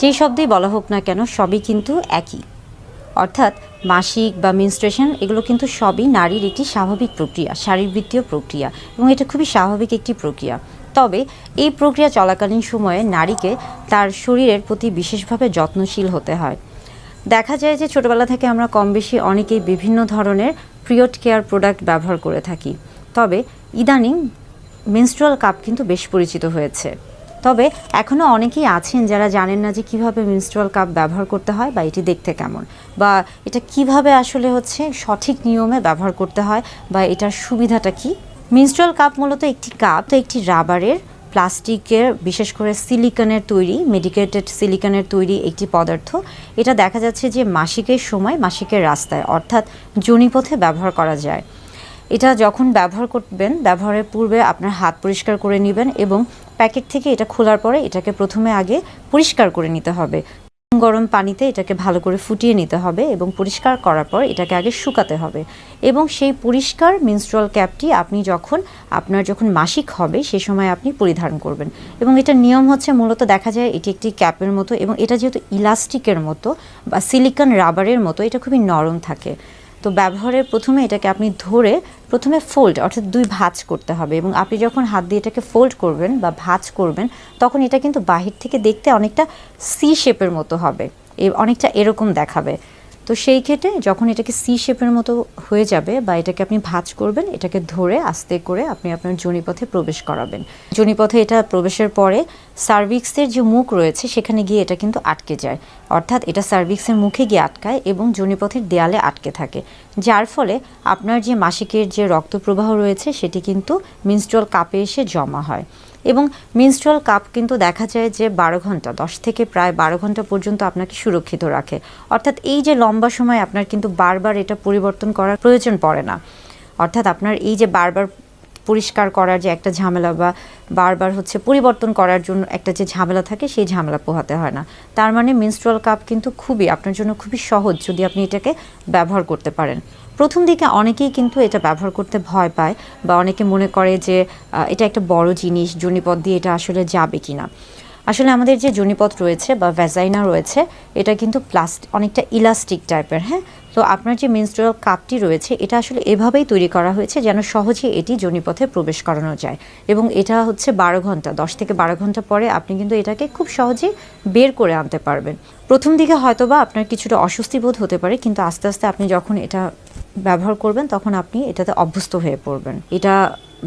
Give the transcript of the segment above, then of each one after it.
যেই শব্দেই বলা হোক না কেন, সবই কিন্তু একই। অর্থাৎ মাসিক বা মিনস্ট্রেশন এগুলো কিন্তু সবই নারীর একটি স্বাভাবিক প্রক্রিয়া, শারীরবৃত্তীয় প্রক্রিয়া, এবং এটা খুবই স্বাভাবিক একটি প্রক্রিয়া। তবে এই প্রক্রিয়া চলাকালীন সময়ে নারীকে তার শরীরের প্রতি বিশেষভাবে যত্নশীল হতে হয়। দেখা যায় যে ছোটবেলা থেকে আমরা কম বেশি অনেকেই বিভিন্ন ধরনের পিরিয়ড কেয়ার প্রোডাক্ট ব্যবহার করে থাকি। তবে ইদানিং মেনস্ট্রুয়াল কাপ কিন্তু বেশ পরিচিত হয়েছে। তবে এখনও অনেকেই আছেন যারা জানেন না যে কীভাবে মেনস্ট্রুয়াল কাপ ব্যবহার করতে হয় বা এটি দেখতে কেমন। বা এটা কীভাবে আসলে হচ্ছে সঠিক নিয়মে ব্যবহার করতে হয় বা এটার সুবিধাটা কি? মেনস্ট্রুয়াল কাপ মূলত একটি কাপ, তো একটি রাবারের, প্লাস্টিকের, বিশেষ করে সিলিকনের তৈরি মেডিকেটেড সিলিকনের তৈরি একটি পদার্থ। এটা দেখা যাচ্ছে যে মাসিকের সময়, মাসিকের রাস্তায়, অর্থাৎ জনিপথে ব্যবহার করা যায়। এটা যখন ব্যবহার করবেন, ব্যবহারের পূর্বে আপনার হাত পরিষ্কার করে নেবেন এবং প্যাকেট থেকে এটা খোলার পরে এটাকে প্রথমে আগে পরিষ্কার করে নিতে হবে। গরম পানিতে এটাকে ভালো করে ফুটিয়ে নিতে হবে এবং পরিষ্কার করার পর এটাকে আগে শুকাতে হবে। এবং সেই পরিষ্কার মিনস্ট্রুয়াল ক্যাপটি আপনি যখন, আপনার যখন মাসিক হবে সে সময় আপনি পরিধান করবেন। এবং এটার নিয়ম হচ্ছে মূলত দেখা যায় এটি একটি ক্যাপের মতো এবং এটা যেহেতু ইলাস্টিকের মতো বা সিলিকন রাবারের মতো, এটা খুবই নরম থাকে। তো ব্যবহারের প্রথমে এটাকে আপনি ধরে প্রথমে ফোল্ড অর্থাৎ দুই ভাঁজ করতে হবে এবং আপনি যখন হাত দিয়ে এটাকে ফোল্ড করবেন বা ভাঁজ করবেন, তখন এটা কিন্তু বাহির থেকে দেখতে অনেকটা সি শেপের মতো হবে। অনেকটা এরকম দেখাবে। তো সেই ক্ষেত্রে যখন এটাকে সি শেপের মতো হয়ে যাবে বা এটাকে আপনি ভাঁজ করবেন, এটাকে ধরে আস্তে করে আপনি আপনার জনিপথে প্রবেশ করাবেন। জনিপথে এটা প্রবেশের পরে সার্ভিক্সের যে মুখ রয়েছে, সেখানে গিয়ে এটা কিন্তু আটকে যায়। অর্থাৎ এটা সার্ভিক্সের মুখে গিয়ে আটকায় এবং জনিপথের দেয়ালে আটকে থাকে। যার ফলে আপনার যে মাসিকের যে রক্ত প্রবাহ রয়েছে, সেটি কিন্তু মিনস্ট্রুয়াল কাপে এসে জমা হয়। এবং মিনস্ট্রুয়াল কাপ কিন্তু দেখা যায় যে বারো ঘণ্টা, দশ থেকে প্রায় বারো ঘণ্টা পর্যন্ত আপনাকে সুরক্ষিত রাখে। অর্থাৎ এই যে লম্বা সময় আপনার কিন্তু বারবার এটা পরিবর্তন করার প্রয়োজন পড়ে না। অর্থাৎ আপনার এই যে বারবার পরিষ্কার করার যে একটা ঝামেলা বা বারবার হচ্ছে পরিবর্তন করার জন্য একটা যে ঝামেলা থাকে, সেই ঝামেলা পোহাতে হয় না। তার মানে মিনস্ট্রুয়াল কাপ কিন্তু খুবই, আপনার জন্য খুবই সহজ যদি আপনি এটাকে ব্যবহার করতে পারেন। প্রথম দিকে অনেকেই কিন্তু এটা ব্যবহার করতে ভয় পায় বা অনেকে মনে করে যে এটা একটা বড় জিনিস জনিপদ দিয়ে এটা আসলে যাবে কিনা। আসলে আমাদের যে জনিপথ রয়েছে বা ভ্যাজাইনা রয়েছে, এটা কিন্তু প্লাস্টিক অনেকটা ইলাস্টিক টাইপের হ্যাঁ? তো আপনার যে মেনস্ট্রুয়াল কাপটি রয়েছে, এটা আসলে এভাবেই তৈরি করা হয়েছে যেন সহজে এটি জনিপথে প্রবেশ করানো যায়। এবং এটা হচ্ছে বারো ঘণ্টা, দশ থেকে বারো ঘণ্টা পরে আপনি কিন্তু এটাকে খুব সহজেই বের করে আনতে পারবেন। প্রথম দিকে হয়তোবা আপনার কিছুটা অস্বস্তি বোধ হতে পারে, কিন্তু আস্তে আস্তে আপনি যখন এটা ব্যবহার করবেন, তখন আপনি এটাতে অভ্যস্ত হয়ে পড়বেন। এটা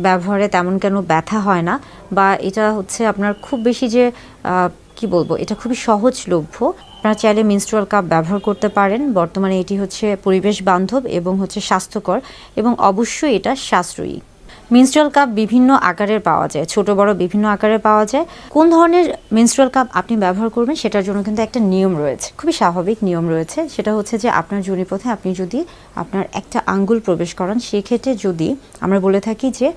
ব্যবহারে তেমন কেন ব্যথা হয় না বা এটা হচ্ছে আপনার খুব বেশি যে কি বলব, এটা খুবই সহজলভ্য। আপনারা চাইলে মিনস্ট্রুয়াল কাপ ব্যবহার করতে পারেন। বর্তমানে এটি হচ্ছে পরিবেশ বান্ধব এবং হচ্ছে স্বাস্থ্যকর এবং অবশ্যই এটা সাশ্রয়ী। মিনস্ট্রুয়াল কাপ বিভিন্ন আকারের পাওয়া যায়, ছোট, বড় বিভিন্ন আকারের পাওয়া যায়। কোন ধরনের মিনস্ট্রুয়াল কাপ আপনি ব্যবহার করবেন সেটার জন্য কিন্তু একটা নিয়ম রয়েছে, খুবই স্বাভাবিক নিয়ম রয়েছে। সেটা হচ্ছে যে, আপনার জনিপথে আপনি যদি আপনার একটা আঙ্গুল প্রবেশ করান, সেক্ষেত্রে যদি আমরা বলে থাকি যে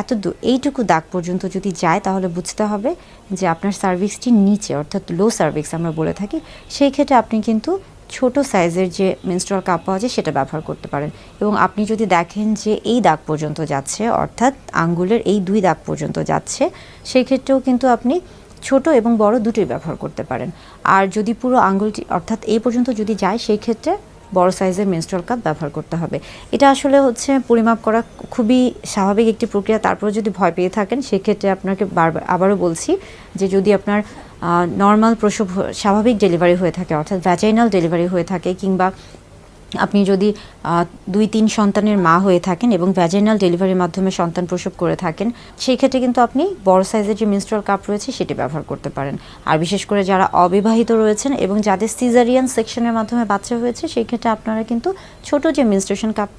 এত এইটুকু দাগ পর্যন্ত যদি যায়, তাহলে বুঝতে হবে যে আপনার সার্ভিসটির নিচে, অর্থাৎ লো সার্ভিস আমরা বলে থাকি, সেই ক্ষেত্রে আপনি কিন্তু ছোট সাইজের যে মেনস্ট্রুয়াল কাপ পাওয়া যায়, সেটা ব্যবহার করতে পারেন। এবং আপনি যদি দেখেন যে এই দাগ পর্যন্ত যাচ্ছে, অর্থাৎ আঙ্গুলের এই দুই দাগ পর্যন্ত যাচ্ছে, সেই ক্ষেত্রেও কিন্তু আপনি ছোট এবং বড় দুটোই ব্যবহার করতে পারেন। আর যদি পুরো আঙ্গুলটি, অর্থাৎ এই পর্যন্ত যদি যায়, সেই ক্ষেত্রে বড় সাইজের মেনস্ট্রাল কাপ ব্যবহার করতে হবে। এটা আসলে হচ্ছে পরিমাপ করা খুবই স্বাভাবিক একটি প্রক্রিয়া। তারপরে যদি ভয় পেয়ে থাকেন, সেক্ষেত্রে আপনাকে বারবার আবারও বলছি যে যদি আপনার নর্মাল প্রসব স্বাভাবিক ডেলিভারি হয়ে থাকে, অর্থাৎ ভ্যাজাইনাল ডেলিভারি হয়ে থাকে কিংবা আপনি যদি দুই তিন সন্তানের মা হয়ে থাকেন এবং ভ্যাজেনাল ডেলিভারির মাধ্যমে সন্তান প্রসব করে থাকেন, সেই ক্ষেত্রে কিন্তু আপনি বড় সাইজের যে মিনস্ট্রাল কাপ রয়েছে সেটি ব্যবহার করতে পারেন। আর বিশেষ করে যারা অবিবাহিত রয়েছেন এবং যাদের সিজারিয়ান সেকশনের মাধ্যমে বাচ্চা হয়েছে, সেই ক্ষেত্রে আপনারা কিন্তু ছোট যে মিনস্ট্রেশন কাপ